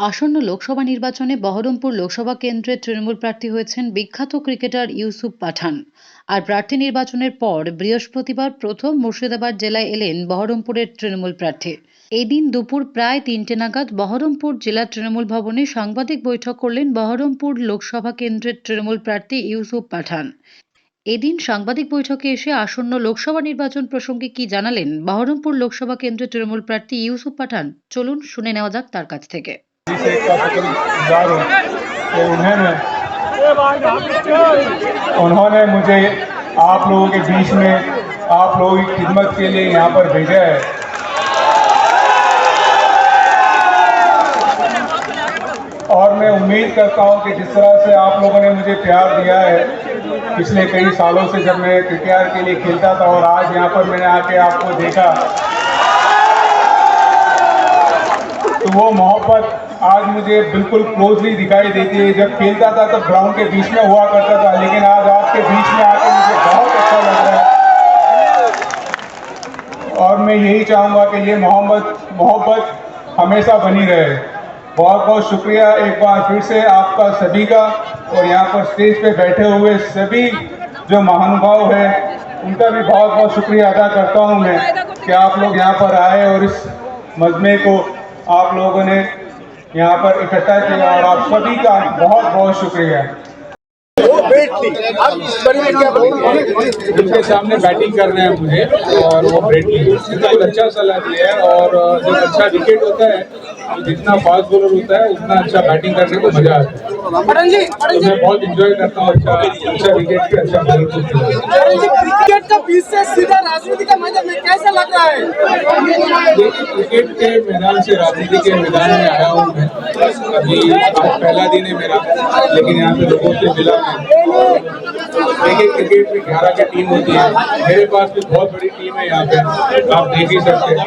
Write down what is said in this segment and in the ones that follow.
আসন্ন লোকসভা নির্বাচনে বহরমপুর লোকসভা কেন্দ্রের তৃণমূল প্রার্থী হয়েছেন বিখ্যাত ক্রিকেটার ইউসুফ পাঠান। আর প্রার্থী নির্বাচনের পর বৃহস্পতিবার প্রথম মুর্শিদাবাদ জেলায় এলেন বহরমপুরের তৃণমূল প্রার্থী। এদিন দুপুর প্রায় তিনটে নাগাদ বহরমপুর জেলা তৃণমূল ভবনে সাংবাদিক বৈঠক করলেন বহরমপুর লোকসভা কেন্দ্রের তৃণমূল প্রার্থী ইউসুফ পাঠান। এদিন সাংবাদিক বৈঠকে এসে আসন্ন লোকসভা নির্বাচন প্রসঙ্গে কি জানালেন বহরমপুর লোকসভা কেন্দ্রের তৃণমূল প্রার্থী ইউসুফ পাঠান? চলুন শুনে নেওয়া যাক তার কাছ থেকে। से का शुक्रगुजार हूँ। कि उन्होंने उन्होंने मुझे आप लोगों के बीच में आप लोगों की खिदमत के लिए यहाँ पर भेजा है। और मैं उम्मीद करता हूँ कि जिस तरह से आप लोगों ने मुझे प्यार दिया है, पिछले कई सालों से जब मैं क्रिकेट के लिए खेलता था और आज यहाँ पर मैंने आके आपको देखा तो वो मोहब्बत आज मुझे बिल्कुल क्लोजली दिखाई देती है। जब खेलता था तो ग्राउंड के बीच में हुआ करता था, लेकिन आज आपके बीच में आके मुझे बहुत अच्छा लग रहा है। और मैं यही चाहूँगा कि ये मोहब्बत मोहब्बत हमेशा बनी रहे। बहुत बहुत शुक्रिया एक बार फिर से आपका सभी का, और यहाँ पर स्टेज पे बैठे हुए सभी जो महानुभाव है, उनका भी बहुत बहुत शुक्रिया अदा करता हूँ मैं कि आप लोग यहाँ पर आए और इस मजमे को आप लोगों ने यहाँ पर इकट्ठा किया और आप सभी का बहुत बहुत शुक्रिया। वो बेट थी आप इस बारे में क्या बोलेंगे उनके सामने बैटिंग कर रहे हैं मुझे और वो ब्रेटली बहुत अच्छा सलाह दिया है और जब अच्छा विकेट होता है तो जितना फास्ट बॉलर होता है उतना अच्छा बैटिंग करने को मज़ा आता है। तो मैं बहुत इंजॉय करता हूँ अच्छा अच्छा विकेट पे अच्छा बॉलर जी क्रिकेट का बीच से सीधा राजनीति का मैदान में कैसा लग रहा है? क्रिकेट के मैदान से राजनीति के मैदान में आया हूँ मैं। अभी पहला दिन है मेरा, लेकिन यहाँ पे लोगों से मिला देखिए क्रिकेट में ग्यारह की टीम होती है। मेरे पास भी बहुत बड़ी टीम है यहाँ पे। आप देख ही सकते हैं।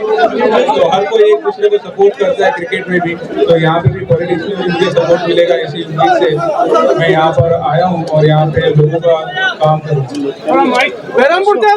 तो हर कोई एक दूसरे को सपोर्ट करता है क्रिकेट में भी। तो यहाँ पे भी पॉलिटिक्स में भी मुझे सपोर्ट मिलेगा इसी उम्मीद से मैं यहाँ पर आया हूँ और यहाँ पे लोगों का काम करूँ। बहरमपुर के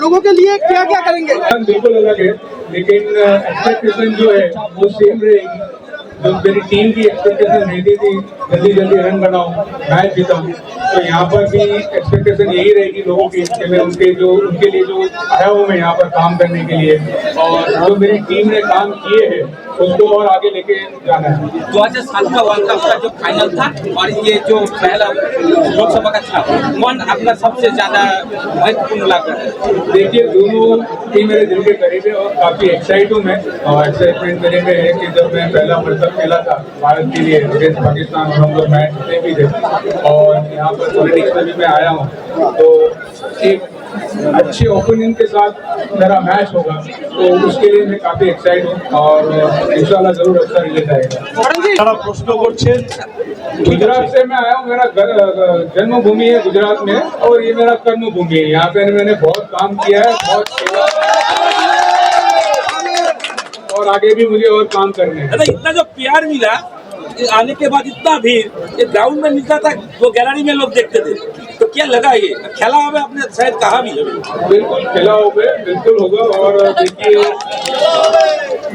लोगों के लिए क्या क्या करेंगे? बिल्कुल अलग है। लेकिन एक्सपेक्टेशन जो है वो सेम रहेगी। जो मेरी टीम की एक्सपेक्टेशन रहती थी, जल्दी जल्दी रन बनाओ मैच जीताओ तो यहाँ पर भी एक्सपेक्टेशन यही रहेगी लोगों की कि मैं उनके जो, उनके लिए जो आया हूँ मैं यहाँ पर काम करने के लिए। और जो मेरी टीम ने काम किए हैं उसको और आगे लेके जाना है। 2007 का वर्ल्ड कप का जो फाइनल था और ये जो पहला लोकसभा का चुनाव कौन अपना सबसे ज़्यादा महत्वपूर्ण लग रहा है? देखिए दोनों टीम मेरे दिल के करीब है और काफ़ी एक्साइट हूँ मैं और एक्साइटमेंट मेरे में है कि जब मैं पहला वर्ल्ड कप खेला था भारत के लिए अगेंस्ट पाकिस्तान हम लोग मैच जीते भी थे और यहाँ पर पॉलिटिक्स में भी मैं आया हूँ तो एक अच्छे ओपनिंग के साथ मेरा मैच होगा तो उसके लिए मैं काफ़ी एक्साइट हूँ और इंशाल्लाह ज़रूर अच्छा रिज़ल्ट आएगा। गुजरात से मैं आया हूँ मेरा जन्मभूमि है गुजरात में और ये मेरा कर्मभूमि है। यहाँ पे मैंने बहुत काम किया है बहुत और आगे भी मुझे और काम करने हैं। इतना जो प्यार मिला आने के बाद इतना भीड़ ये ग्राउंड में मिलता था, वो गैलरी में लोग देखते थे। तो क्या लगा ये? खेला हुआ आपने, शायद कहा भी बिल्कुल, खेला होगा, बिल्कुल होगा। और देखिए,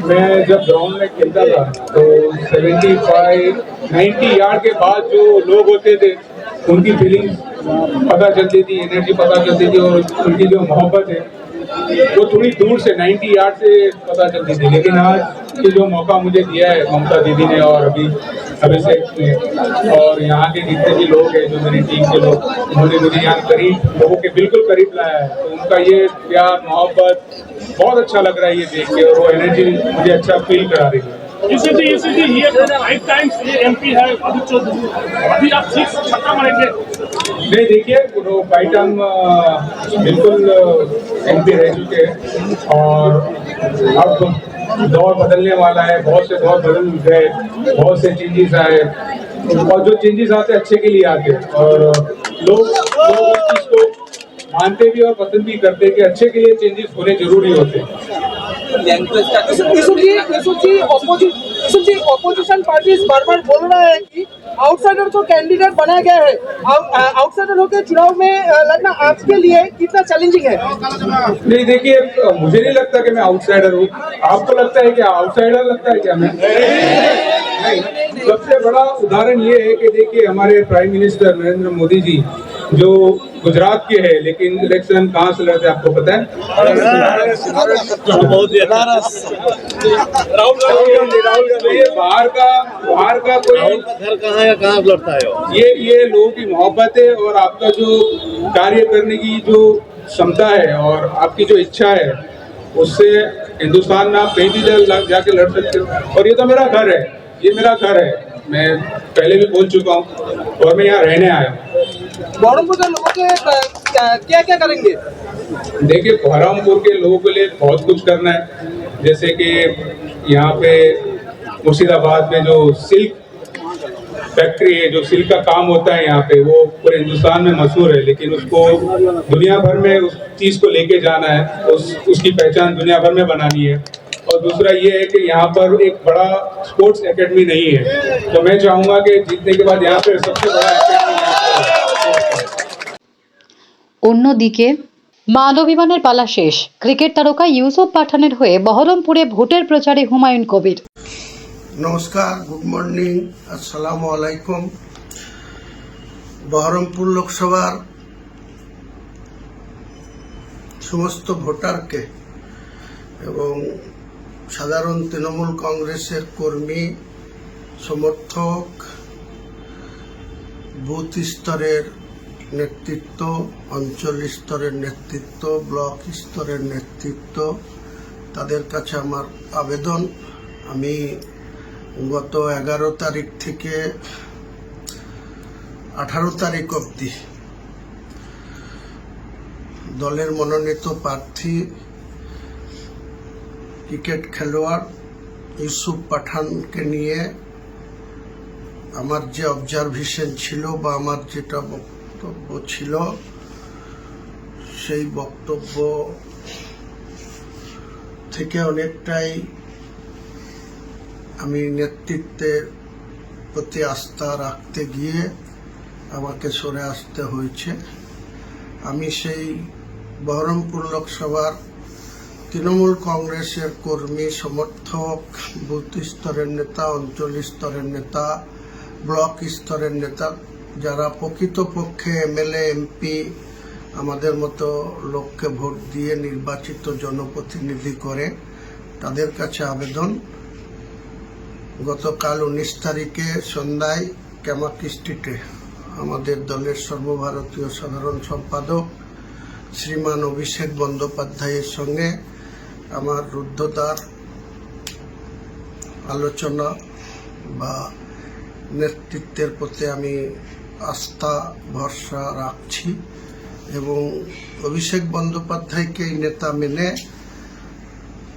मैं जब ग्राउंड में खेलता था तो 75 90 यार्ड के बाद जो लोग होते थे, उनकी फीलिंग पता चलती थी एनर्जी पता चलती थी, और उनकी जो मोहब्बत है वो थोड़ी दूर से 90 यार्ड से पता चलती थी। लेकिन आज ये जो मौका मुझे दिया है, ममता दीदी ने और अभी अभी से और यहाँ के जितने भी लोग हैं, जो मेरी टीम के लोग, उन्होंने मुझे यहाँ करीब, लोगों के बिल्कुल करीब लाया है। तो उनका ये प्यार, मोहब्बत, बहुत अच्छा लग रहा है ये देख के, और वो एनर्जी मुझे अच्छा फील करा रही है। यूसीटी यूसीटी ये फाइव टाइम्स ये है अभी चौधरी अभी आप सिक्स छक्का मारेंगे। नहीं देखिए वो अ, बिल्कुल एम पी रह चुके हैं। और अब दौर बदलने वाला है बहुत से दौर बदल गए बहुत से चेंजेस आए। और जो चेंजेस आते अच्छे के लिए आते हैं। और लोग को मानते भी और पसंद भी करते हैं कि अच्छे के लिए चेंजेस होने ज़रूरी होते हैं। ऑपोजिशन पार्टीज़ बार बार बोल रहा है कि आउटसाइडर को कैंडिडेट बनाया गया है। आउटसाइडर होकर चुनाव में लड़ना आपके लिए कितना चैलेंजिंग है? नहीं देखिए मुझे नहीं लगता कि मैं आउटसाइडर हूँ। आपको लगता है क्या आउटसाइडर लगता है क्या मैं सबसे बड़ा उदाहरण ये है कि देखिए हमारे प्राइम मिनिस्टर नरेंद्र मोदी जी जो गुजरात के है लेकिन इलेक्शन कहाँ से लड़ते हैं आपको पता है? राहुल गांधी राहुल गांधी ये बाहर का बाहर का कोई घर कहाँ है कहाँ लड़ता है? ये ये लोगों की मोहब्बत है और आपका जो कार्य करने की जो क्षमता है और आपकी जो इच्छा है उससे हिंदुस्तान में आप कहीं भी जाके लड़ सकते हो। और ये तो मेरा घर है ये मेरा घर है। मैं पहले भी बोल चुका हूँ और मैं यहाँ रहने आया हूँ। बहरमपुर के लोगों के क्या क्या करेंगे? देखिए, बहरामपुर के लोगों के लिए बहुत कुछ करना है। जैसे कि यहाँ पे मुर्शिदाबाद में जो सिल्क फैक्ट्री है, जो सिल्क का काम होता है यहाँ पे, वो पूरे हिंदुस्तान में मशहूर है, लेकिन उसको दुनिया भर में उस चीज़ को लेके जाना है, उस, उसकी पहचान दुनिया भर में बनानी है। और दूसरा ये है कि यहाँ पर एक बड़ा स्पोर्ट्स एकेडमी नहीं है। तो मैं चाहूँगा कि जीतने के बाद यहाँ पे सबसे बड़ा অন্যদিকে মানবিমানের পালা শেষ। ক্রিকেট তারকা ইউসুফ পাঠানের হয়ে বহরমপুরে ভোটের প্রচারে হুমায়ুন কবির। নমস্কার, গুড মর্নিং, আসসালামু আলাইকুম। বহরমপুর লোকসভার সমস্ত ভোটারকে এবং সাধারণ তৃণমূল কংগ্রেসের কর্মী, সমর্থক, বুথ স্তরের নেতৃত্ব অঞ্চল স্তরের নেতৃত্ব, ব্লক স্তরের নেতৃত্ব। তাদের কাছে আমার আবেদন। আমি গত এগারো তারিখ থেকে আঠারো তারিখ অবধি দলের মনোনীত প্রার্থী, ক্রিকেট খেলোয়াড় ইউসুফ পাঠানকে নিয়ে আমার যে অবজারভেশন ছিল বা আমার যেটা বক্তব্য ছিল, সেই বক্তব্য থেকে অনেকটাই আমি নেতৃত্বের প্রতি আস্থা রাখতে গিয়ে আমাকে সরে আসতে হয়েছে। আমি সেই বহরমপুর লোকসভার তৃণমূল কংগ্রেসের কর্মী, সমর্থক, বুথ স্তরের নেতা, অঞ্চল স্তরের নেতা, ব্লক স্তরের নেতা যারা প্রকৃতপক্ষে এমএলএ এমপি আমাদের মতো লোককে ভোট দিয়ে নির্বাচিত জনপ্রতিনিধি করে, তাদের কাছে আবেদন। গতকাল উনিশ তারিখে সন্ধ্যায় ক্যামাক স্ট্রিটে আমাদের দলের সর্বভারতীয় সাধারণ সম্পাদক শ্রীমান অভিষেক বন্দ্যোপাধ্যায়ের সঙ্গে আমার রুদ্ধদ্বার আলোচনা বা নেতৃত্বের প্রতি আমি আস্থা, ভরসা রাখছি এবং অভিষেক বন্দ্যোপাধ্যায়কেই নেতা মেনে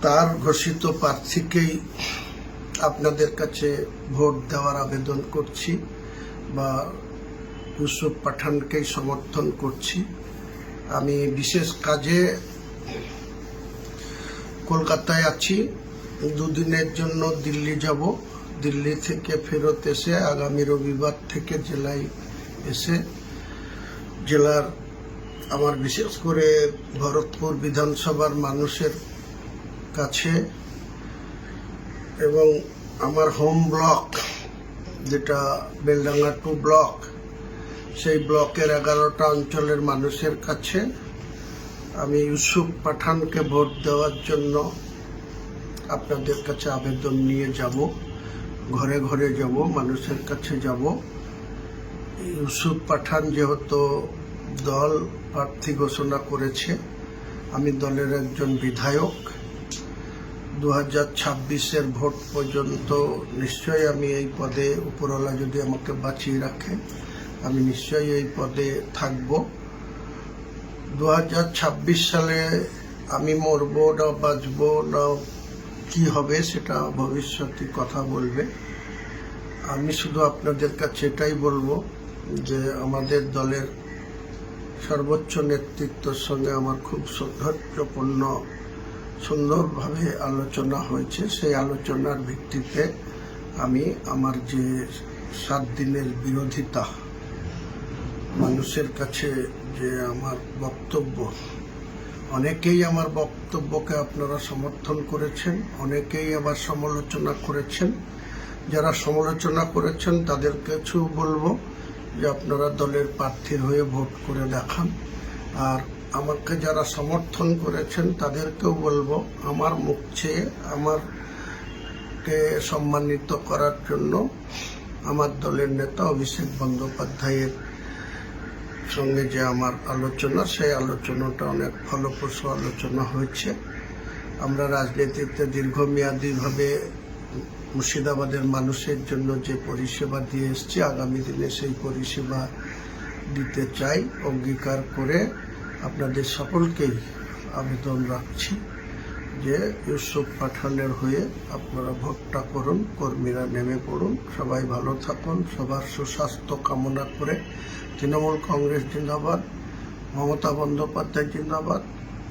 তার ঘোষিত প্রার্থীকেই আপনাদের কাছে ভোট দেওয়ার আবেদন করছি বা ইউসুফ পাঠানকেই সমর্থন করছি। আমি বিশেষ কাজে কলকাতায় আছি। দুদিনের জন্য দিল্লি যাব। দিল্লি থেকে ফেরত এসে আগামী রবিবার থেকে জেলায় এসে জেলার আমার বিশেষ করে ভরতপুর বিধানসভার মানুষের কাছে এবং আমার হোম ব্লক, যেটা বেলডাঙ্গা টু ব্লক, সেই ব্লকের এগারোটা অঞ্চলের মানুষের কাছে আমি ইউসুফ পাঠানকে ভোট দেওয়ার জন্য আপনাদের কাছে আবেদন নিয়ে যাব, ঘরে ঘরে যাব, মানুষের কাছে যাব। ইউসুফ পাঠান যেহেতু দল প্রার্থী ঘোষণা করেছে, আমি দলের একজন বিধায়ক। দু হাজার ছাব্বিশের ভোট পর্যন্ত নিশ্চয়ই আমি এই পদে উপরওয়ালা যদি আমাকে বাঁচিয়ে রাখে, আমি নিশ্চয়ই এই পদে থাকব। দু হাজার ছাব্বিশ সালে আমি মরব না বাঁচব না কি হবে সেটা ভবিষ্যতে কথা বলবে। আমি শুধু আপনাদের কাছে এটাই বলব যে আমাদের দলের সর্বোচ্চ নেতৃত্বর সঙ্গে আমার খুব সৌন্দর্যপূর্ণ সুন্দরভাবে আলোচনা হয়েছে। সেই আলোচনার ভিত্তিতে আমি আমার যে সাত দিনের বিরোধিতা, মানুষের কাছে যে আমার বক্তব্য, অনেকেই আমার বক্তব্যকে আপনারা সমর্থন করেছেন, অনেকেই আবার সমালোচনা করেছেন। যারা সমালোচনা করেছেন তাদের কিছু বলব। যে আপনারা দলের প্রার্থীর হয়ে ভোট করে দেখান। আর আমাকে যারা সমর্থন করেছেন, তাদেরকেও বলব, আমার মুখ চেয়ে, আমারকে সম্মানিত করার জন্য আমার দলের নেতা অভিষেক বন্দ্যোপাধ্যায়ের সঙ্গে যে আমার আলোচনা, সেই আলোচনাটা অনেক ফলপ্রসূ আলোচনা হয়েছে। আমরা রাজনীতিতে দীর্ঘমেয়াদীভাবে মুর্শিদাবাদের মানুষের জন্য যে পরিষেবা দিয়ে এসছি, আগামী দিনে সেই পরিষেবা দিতে চাই, অঙ্গীকার করে আপনাদের সকলকেই আবেদন রাখছি যে ইউসুফ পাঠানের হয়ে আপনারা ভোটটা করুন, কর্মীরা নেমে পড়ুন, সবাই ভালো থাকুন, সবার সুস্বাস্থ্য কামনা করে তৃণমূল কংগ্রেস জিন্দাবাদ, মমতা বন্দ্যোপাধ্যায় জিন্দাবাদ,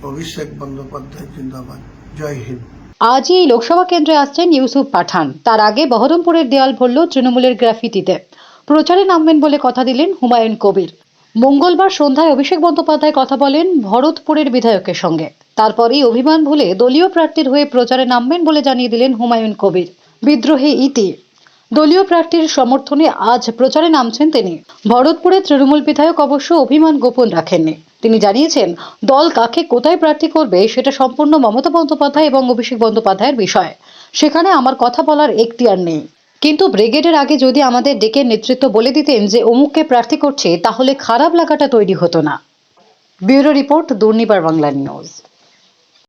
অভিষেক বন্দ্যোপাধ্যায় জিন্দাবাদ। জয় হিন্দ। আজই এই লোকসভা কেন্দ্রে আসছেন ইউসুফ পাঠান। তার আগে বহরমপুরের দেয়াল ভরল তৃণমূলের গ্রাফিটিতে প্রচারে নামবেন বলে কথা দিলেন হুমায়ুন কবির। মঙ্গলবার সন্ধ্যায় অভিষেক বন্দ্যোপাধ্যায় কথা বলেন ভরতপুরের বিধায়কের সঙ্গে। তারপরেই অভিমান ভুলে দলীয় প্রার্থীর হয়ে প্রচারে নামবেন বলে জানিয়ে দিলেন হুমায়ুন কবির। বিদ্রোহী ইতি। দলীয় প্রার্থীর সমর্থনে আজ প্রচারে নামছেন তিনি। ভরতপুরের তৃণমূল বিধায়ক অবশ্য অভিমান গোপন রাখেননি। তিনি জানিয়েছেন, দল কাকে কোথায় প্রার্থী করবে সেটা সম্পূর্ণ মমতা বন্দ্যোপাধ্যায় এবং অভিষেক বন্দ্যোপাধ্যায়ের বিষয়। সেখানে আমার কথা বলার এখতিয়ার নেই। কিন্তু ব্রিগেডের আগে যদি আমাদের ডেকে নেতৃত্ব বলে দিতেন যে অমুককে প্রার্থী করছে, তাহলে খারাপ লাগাটা তৈরি হতো না। Bureau report, Durnibar Bangla news.